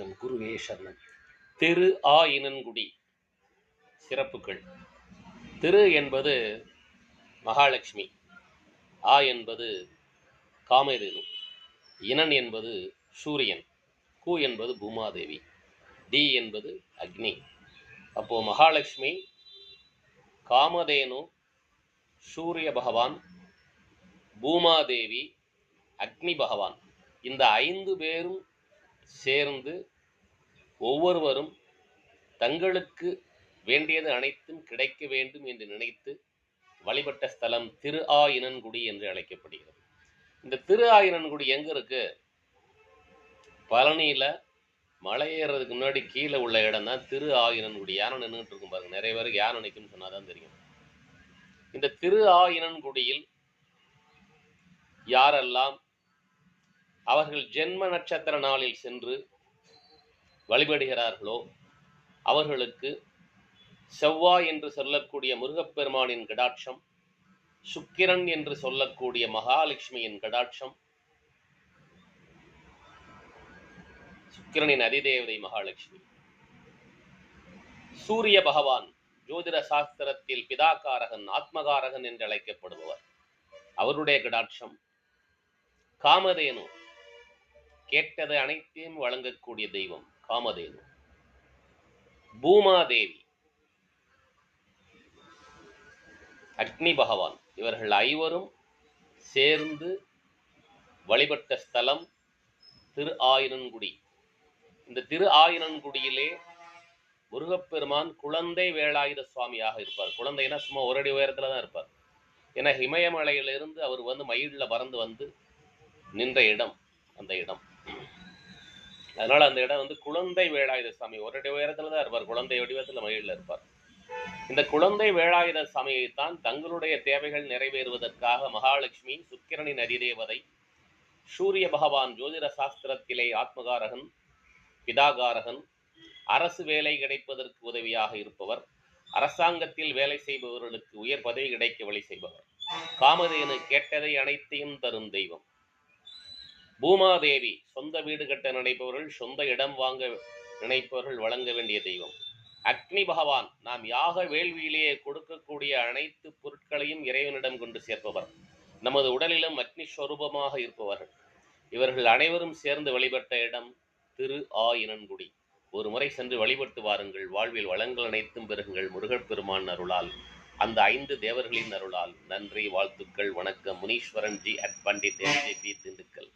நம் குருவே சரணம். திரு ஆ சிறப்புகள். திரு என்பது மகாலட்சுமி ஆ என்பது காமதேனு இனன் என்பது சூரியன் கு என்பது பூமாதேவி டி என்பது அக்னி. அப்போ மகாலட்சுமி காமதேனு சூரிய பகவான் பூமாதேவி அக்னி பகவான். இந்த ஐந்து பேரும் சேர்ந்து ஒவ்வொருவரும் தங்களுக்கு வேண்டியது அனைத்தும் கிடைக்க வேண்டும் என்று நினைத்து வழிபட்ட ஸ்தலம் திரு ஆயினன்குடி என்று அழைக்கப்படுகிறது. இந்த திரு ஆயினன்குடி எங்க இருக்கு? பழனியில மலை ஏறுறதுக்கு முன்னாடி கீழே உள்ள இடம் தான் திரு ஆயினன்குடி யானை நின்றுட்டு இருக்கும் பாருங்க. நிறைய பேருக்கு யானை நிற்கும்னு சொன்னாதான் தெரியும். இந்த திரு ஆயினன்குடியில் யாரெல்லாம் அவர்கள் ஜென்ம நட்சத்திர நாளில் சென்று வழிபடுகிறார்களோ அவர்களுக்கு செவ்வாய் என்று சொல்லக்கூடிய முருகப்பெருமானின் கடாட்சம் சுக்கிரன் என்று சொல்லக்கூடிய மகாலட்சுமியின் கடாட்சம் சுக்கிரனின் அதிதேவதை மகாலட்சுமி. சூரிய பகவான் ஜோதிட சாஸ்திரத்தில் பிதாகாரகன் ஆத்மகாரகன் என்று அழைக்கப்படுபவர். அவருடைய கடாட்சம் காமதேனு கேட்டது அனைத்தையும் வழங்கக்கூடிய தெய்வம் காமதேனு. பூமாதேவி. அக்னி பகவான். இவர்கள் ஐவரும் சேர்ந்து வழிபட்ட ஸ்தலம் திரு ஆயிரன்குடி இந்த திரு ஆயிரன்குடியிலே முருகப்பெருமான் குழந்தை வேலாயுத சுவாமியாக இருப்பார். குழந்தைனா சும்மா ஒரு அடி உயரத்துல தான் இருப்பார். ஏன்னா இமயமலையிலிருந்து அவர் வந்து மயில்ல பறந்து வந்து நின்ற இடம் அந்த இடம். அதனால அந்த இடம் வந்து குழந்தை வேலாயுத சாமி ஒரு உயரத்துல தான் இருப்பார் குழந்தை வடிவத்துல மயில்ல இருப்பார். இந்த குழந்தை வேலாயுத சாமியைத்தான் தங்களுடைய தேவைகள் நிறைவேறுவதற்காக மகாலட்சுமி சுக்கிரனின் அதிதேவதை சூரிய பகவான் ஜோதிட சாஸ்திரத்திலே ஆத்மகாரகன் பிதாகாரகன் அரசு வேலை கிடைப்பதற்கு உதவியாக இருப்பவர் அரசாங்கத்தில் வேலை செய்பவர்களுக்கு உயர் பதவி கிடைக்க வழி செய்பவர். காமதேனு கேட்டதை அனைத்தையும் தரும் தெய்வம். பூமாதேவி சொந்த வீடு கட்ட நினைப்பவர்கள் சொந்த இடம் வாங்க நினைப்பவர்கள் வழங்க வேண்டிய தெய்வம். அக்னி பகவான் நாம் யாக வேள்வியிலேயே கொடுக்கக்கூடிய அனைத்து பொருட்களையும் இறைவனிடம் கொண்டு சேர்ப்பவர். நமது உடலிலும் அக்னி ஸ்வரூபமாக இருப்பவர்கள். இவர்கள் அனைவரும் சேர்ந்து வழிபட்ட இடம் திரு ஆயினன்குடி ஒரு முறை சென்று வழிபட்டு வாருங்கள். வாழ்வில் வளங்கள் அனைத்தும் பெறுங்கள் முருகப்பெருமான் அருளால். அந்த ஐந்து தேவர்களின் அருளால். நன்றி வாழ்த்துக்கள் வணக்கம். Muniswaran ji at Pandit SJP Dindigul.